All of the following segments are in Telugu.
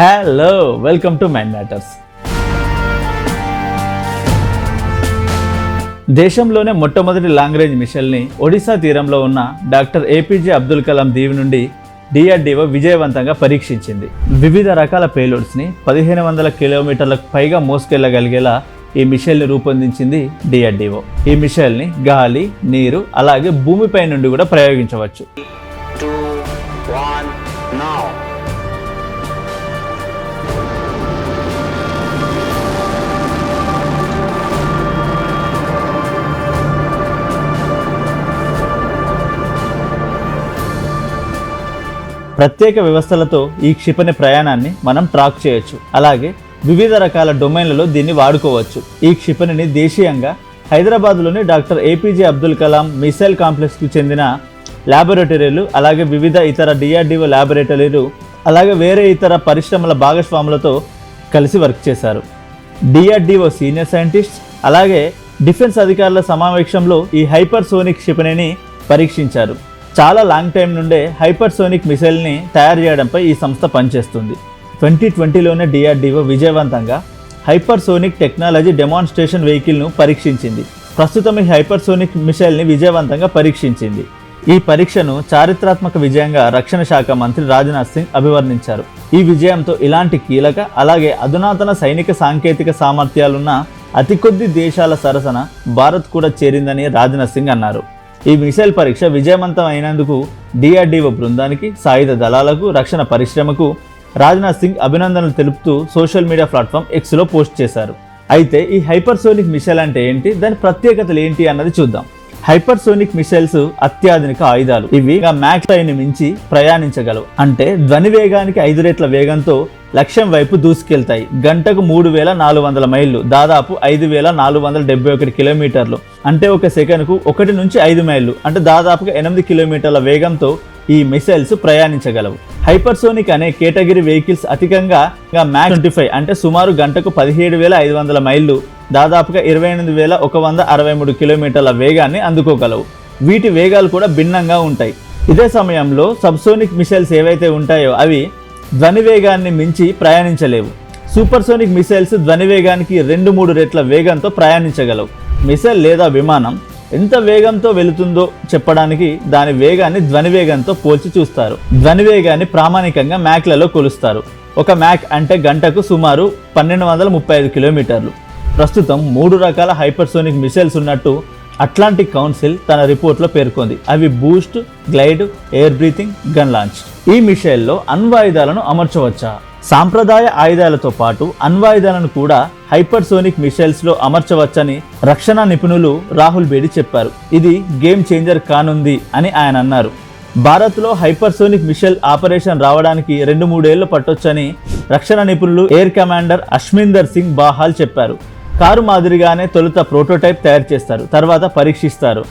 Hello welcome to mind matters దేశంలోనే మొట్టమొదటి లాంగ్ రేంజ్ మిషన్ని ఒడిశా తీరంలో ఉన్న డాక్టర్ ఏపీజే అబ్దుల్ కలాం దీవి నుండి డిఆర్డిఓ విజయవంతంగా పరీక్షించింది. వివిధ రకాల పేలోడ్స్ని పదిహేను వందల కిలోమీటర్లకు పైగా మోసుకెళ్ళగలిగేలా ఈ మిషన్ని రూపొందించింది డిఆర్డిఓ. ఈ మిషన్ని గాలి నీరు అలాగే భూమిపై నుండి కూడా ప్రయోగించవచ్చు. ప్రత్యేక వ్యవస్థలతో ఈ క్షిపణి ప్రయాణాన్ని మనం ట్రాక్ చేయొచ్చు. అలాగే వివిధ రకాల డొమైన్లలో దీన్ని వాడుకోవచ్చు. ఈ క్షిపణిని దేశీయంగా హైదరాబాద్లోని doctor APJ Abdul Kalam missile కాంప్లెక్స్కు చెందిన ల్యాబొరేటరీలు అలాగే వివిధ ఇతర డిఆర్డిఓ ల్యాబొరేటరీలు అలాగే వేరే ఇతర పరిశ్రమల భాగస్వాములతో కలిసి వర్క్ చేశారు. డిఆర్డిఓ సీనియర్ సైంటిస్ట్ అలాగే డిఫెన్స్ అధికారుల సమావేశంలో ఈ హైపర్ సోనిక్ క్షిపణిని పరీక్షించారు. చాలా లాంగ్ టైం నుండే హైపర్సోనిక్ మిసైల్ని తయారు చేయడంపై ఈ సంస్థ పనిచేస్తుంది. ట్వంటీ ట్వంటీలోనే డిఆర్డిఓ విజయవంతంగా హైపర్సోనిక్ టెక్నాలజీ డెమాన్స్ట్రేషన్ వెహికల్ను పరీక్షించింది. ప్రస్తుతం ఈ హైపర్సోనిక్ మిసైల్ని విజయవంతంగా పరీక్షించింది. ఈ పరీక్షను చారిత్రాత్మక విజయంగా రక్షణ శాఖ మంత్రి రాజ్నాథ్ సింగ్ అభివర్ణించారు. ఈ విజయంతో ఇలాంటి కీలక అలాగే అధునాతన సైనిక సాంకేతిక సామర్థ్యాలున్న అతి కొద్ది దేశాల సరసన భారత్ కూడా చేరిందని రాజ్నాథ్ సింగ్ అన్నారు. ఈ మిసైల్ పరీక్ష విజయవంతం అయినందుకు డిఆర్డీఓ బృందానికి సాయుధ దళాలకు రక్షణ పరిశ్రమకు రాజ్నాథ్ సింగ్ అభినందనలు తెలుపుతూ సోషల్ మీడియా ప్లాట్ఫామ్ ఎక్స్లో పోస్ట్ చేశారు. అయితే ఈ హైపర్సోనిక్ మిసైల్ అంటే ఏంటి? దాని ప్రత్యేకతలు ఏంటి అన్నది చూద్దాం. హైపర్సోనిక్ మిసైల్స్ అత్యాధునిక ఆయుధాలు. ఇవి మ్యాక్ టైని మించి ప్రయాణించగలవు. అంటే ధ్వని వేగానికి ఐదు రెట్ల వేగంతో లక్ష్యం వైపు దూసుకెళ్తాయి. గంటకు మూడు వేల నాలుగు వందల మైళ్ళు దాదాపు ఐదు వేల నాలుగు వందల డెబ్బై ఒకటి కిలోమీటర్లు. అంటే ఒక సెకండ్కు ఒకటి నుంచి ఐదు మైళ్ళు అంటే దాదాపుగా ఎనిమిది కిలోమీటర్ల వేగంతో ఈ మిసైల్స్ ప్రయాణించగలవు. హైపర్సోనిక్ అనే కేటగిరీ వెహికల్స్ అధికంగా మ్యాక్ ట్వంటీ ఫైవ్ అంటే సుమారు గంటకు పదిహేడు వేల ఐదు వందల మైళ్ళు దాదాపుగా ఇరవై ఎనిమిది వేల ఒక వంద అరవై మూడు కిలోమీటర్ల వేగాన్ని అందుకోగలవు. వీటి వేగాలు కూడా భిన్నంగా ఉంటాయి. ఇదే సమయంలో సబ్సోనిక్ మిసైల్స్ ఏవైతే ఉంటాయో అవి ధ్వనివేగాన్ని మించి ప్రయాణించలేవు. సూపర్సోనిక్ మిసైల్స్ ధ్వనివేగానికి రెండు మూడు రెట్ల వేగంతో ప్రయాణించగలవు. మిసైల్ లేదా విమానం ఎంత వేగంతో వెళుతుందో చెప్పడానికి దాని వేగాన్ని ధ్వనివేగంతో పోల్చి చూస్తారు. ధ్వనివేగాన్ని ప్రామాణికంగా మ్యాక్లలో కొలుస్తారు. ఒక మ్యాక్ అంటే గంటకు సుమారు పన్నెండు వందల ముప్పై ఐదు కిలోమీటర్లు. ప్రస్తుతం మూడు రకాల హైపర్సోనిక్ మిసైల్స్ ఉన్నట్టు అట్లాంటిక్ కౌన్సిల్ తన రిపోర్ట్లో పేర్కొంది. అవి boost glide air breathing gun launch. ఈ మిషైల్లో అణ్వాయుధాలను అమర్చవచ్చా? సాంప్రదాయ ఆయుధాలతో పాటు అణ్వాయుధాలను కూడా హైపర్సోనిక్ మిసైల్స్లో అమర్చవచ్చని రక్షణ నిపుణులు రాహుల్ బేడి చెప్పారు. ఇది గేమ్ చేంజర్ కానుంది అని ఆయన అన్నారు. భారత్లో హైపర్సోనిక్ మిషైల్ ఆపరేషన్ రావడానికి రెండు మూడేళ్ళు పట్టొచ్చని రక్షణ నిపుణులు ఎయిర్ కమాండర్ అష్మిందర్ సింగ్ బాహాల్ చెప్పారు. కారు మాదిరిగానే తొలుత ప్రోటోటైప్ తయారు చేస్తారు తర్వాత పరీక్షిస్తారు.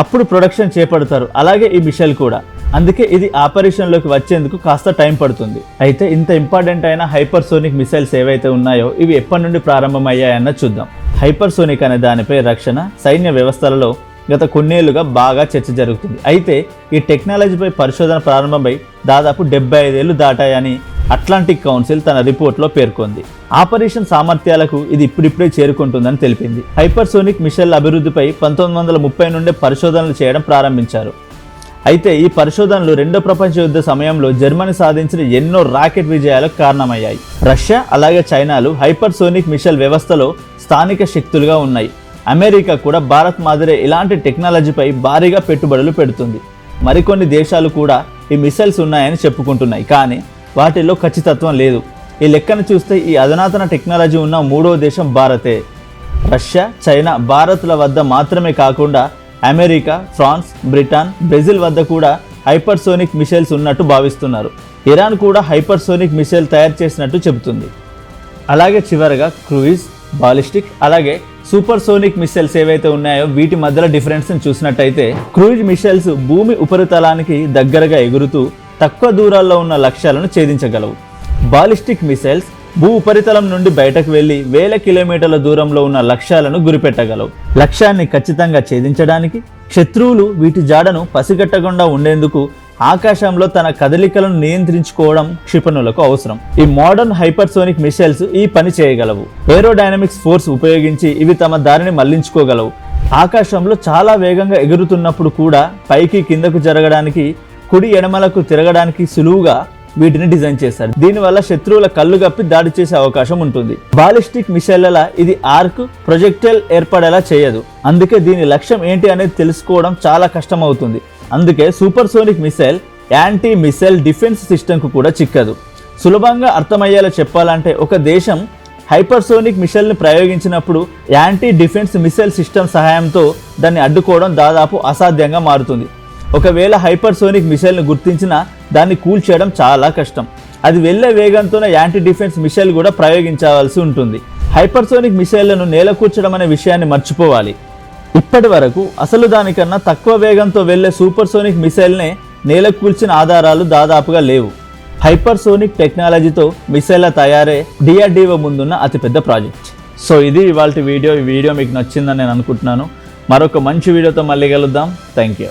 అప్పుడు ప్రొడక్షన్ చేపడతారు అలాగే ఈ మిషల్ కూడా. అందుకే ఇది ఆపరేషన్లోకి వచ్చేందుకు కాస్త టైం పడుతుంది. అయితే ఇంత ఇంపార్టెంట్ అయిన హైపర్సోనిక్ మిసైల్స్ ఏవైతే ఉన్నాయో ఇవి ఎప్పటి నుండి ప్రారంభమయ్యాయన్న చూద్దాం. హైపర్సోనిక్ అనే దానిపై రక్షణ సైన్య వ్యవస్థలలో గత కొన్నేళ్ళుగా బాగా చర్చ జరుగుతుంది. అయితే ఈ టెక్నాలజీపై పరిశోధన ప్రారంభమై దాదాపు డెబ్బై ఐదేళ్ళు దాటాయని అట్లాంటిక్ కౌన్సిల్ తన రిపోర్ట్లో పేర్కొంది. ఆపరేషన్ సామర్థ్యాలకు ఇది ఇప్పుడిప్పుడే చేరుకుంటుందని తెలిపింది. హైపర్సోనిక్ మిషన్ల అభివృద్ధిపై పంతొమ్మిది వందల ముప్పై నుండే పరిశోధనలు చేయడం ప్రారంభించారు. అయితే ఈ పరిశోధనలు రెండో ప్రపంచ యుద్ధ సమయంలో జర్మనీ సాధించిన ఎన్నో రాకెట్ విజయాలకు కారణమయ్యాయి. రష్యా అలాగే చైనాలు హైపర్సోనిక్ మిషల్ వ్యవస్థలో స్థానిక శక్తులుగా ఉన్నాయి. అమెరికా కూడా భారత్ మాదిరే ఇలాంటి టెక్నాలజీపై భారీగా పెట్టుబడులు పెడుతుంది. మరికొన్ని దేశాలు కూడా ఈ మిసైల్స్ ఉన్నాయని చెప్పుకుంటున్నాయి. కానీ వాటిల్లో ఖచ్చితత్వం లేదు. ఈ లెక్కను చూస్తే ఈ అధునాతన టెక్నాలజీ ఉన్న మూడో దేశం భారతే. రష్యా చైనా భారత్ల వద్ద మాత్రమే కాకుండా అమెరికా ఫ్రాన్స్ బ్రిటన్ బ్రెజిల్ వద్ద కూడా హైపర్సోనిక్ మిసైల్స్ ఉన్నట్టు భావిస్తున్నారు. ఇరాన్ కూడా హైపర్సోనిక్ మిసైల్ తయారు చేసినట్టు చెబుతుంది. అలాగే చివరగా క్రూయిజ్ బాలిస్టిక్ అలాగే సూపర్ సోనిక్ మిసైల్స్ ఏవైతే ఉన్నాయో వీటి మధ్యలో డిఫరెన్స్ని చూసినట్టయితే క్రూయిజ్ మిసైల్స్ భూమి ఉపరితలానికి దగ్గరగా ఎగురుతూ తక్కువ దూరాల్లో ఉన్న లక్ష్యాలను ఛేదించగలవు. బాలిస్టిక్ మిసైల్స్ భూ ఉపరితలం నుండి బయటకు వెళ్ళి వేల కిలోమీటర్ల దూరంలో ఉన్న లక్ష్యాలను గురిపెట్టగలవు. లక్ష్యాన్ని ఖచ్చితంగా ఛేదించడానికి శత్రువులు వీటి జాడను పసిగట్టకుండా ఉండేందుకు ఆకాశంలో తన కదలికలను నియంత్రించుకోవడం క్షిపణులకు అవసరం. ఈ మోడర్న్ హైపర్సోనిక్ మిసైల్స్ ఈ పని చేయగలవు. ఏరోడైనమిక్స్ ఫోర్స్ ఉపయోగించి ఇవి తమ దారిని మళ్ళించుకోగలవు. ఆకాశంలో చాలా వేగంగా ఎగురుతున్నప్పుడు కూడా పైకి కిందకు జరగడానికి కుడి ఎడమలకు తిరగడానికి సులువుగా వీటిని డిజైన్ చేశారు. దీనివల్ల శత్రువుల కళ్ళు గప్పి దాడి చేసే అవకాశం ఉంటుంది. బాలిస్టిక్ మిసైల్ల ఇది ఆర్క్ ప్రొజెక్టైల్ ఏర్పడేలా చేయదు. అందుకే దీని లక్ష్యం ఏంటి అనేది తెలుసుకోవడం చాలా కష్టం అవుతుంది అందుకే supersonic missile anti missile defence సిస్టమ్కు కూడా చిక్కదు. సులభంగా అర్థమయ్యేలా చెప్పాలంటే ఒక దేశం హైపర్సోనిక్ మిసైల్ని ప్రయోగించినప్పుడు యాంటీ డిఫెన్స్ మిసైల్ సిస్టమ్ సహాయంతో దాన్ని అడ్డుకోవడం దాదాపు అసాధ్యంగా మారుతుంది. ఒకవేళ హైపర్సోనిక్ మిసైల్ను గుర్తించినా దాన్ని కూల్చేయడం చాలా కష్టం. అది వెళ్ళే వేగంతోనే యాంటీ డిఫెన్స్ మిసైల్ కూడా ప్రయోగించవలసి ఉంటుంది. హైపర్సోనిక్ మిసైళ్ళను నేలకూర్చడం అనే విషయాన్ని మర్చిపోవాలి. ఇప్పటి వరకు అసలు దానికన్నా తక్కువ వేగంతో వెళ్ళే సూపర్సోనిక్ మిసైల్నే నేలకూల్చిన ఆధారాలు దాదాపుగా లేవు. హైపర్సోనిక్ టెక్నాలజీతో మిసైళ్ళ తయారే డిఆర్డిఓ ముందున్న అతిపెద్ద ప్రాజెక్ట్. సో ఇది ఇవాళ వీడియో. ఈ వీడియో మీకు నచ్చిందని నేను అనుకుంటున్నాను. మరొక మంచి వీడియోతో మళ్ళీ కలుద్దాం. Thank you